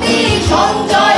Đi 重载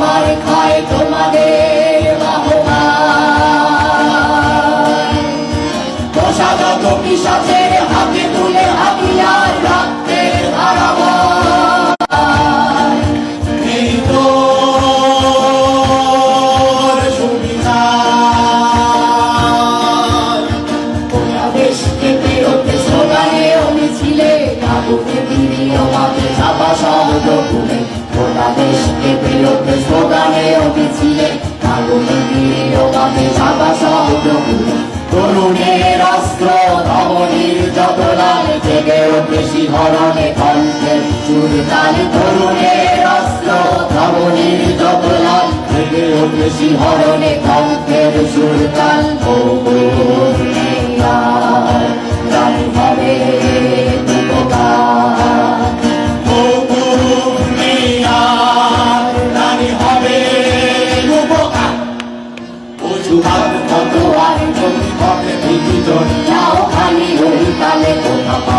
তোমার খায় তোমাদের পোশাগত পিসাচের হাতে তুলে হাতিয়ার রক্তের ধারাব ছিলে কাকুকে দিদিও মাকে চাপা শব্দ বাংলাদেশ এ প্রিয়তে স্লোগানে উঠেছিলে আগুনে প্রিয় কাছে সাদা শব্দ তরুণের অস্ত্র, ধমনীর যতলাল, জেগে ওঠে শিহরণে কণ্ঠের চুরতাল তরুণের অস্ত্র, ধমনীর যতলাল, জেগে ওঠে শিহরণে কণ্ঠের চুরতাল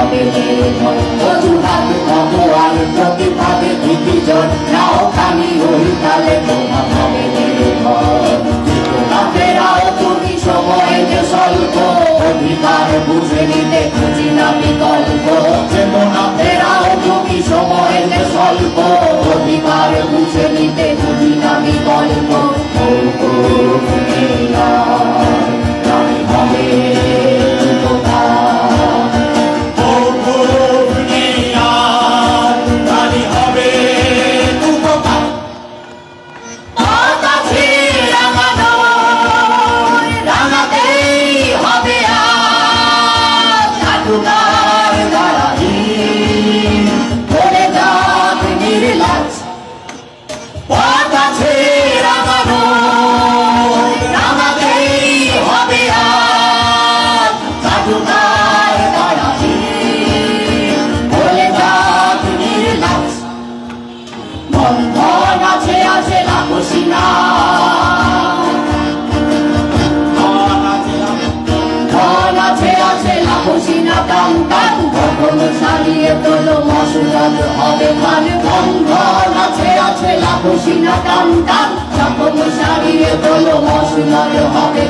I'll be leaving. আগুন সারিয়ে তোলো, মশলাদ হবে মান বন্ধন আছে আছে লাখুসি না টান টান আগুন সারিয়ে তোলো, মশলাদ হবে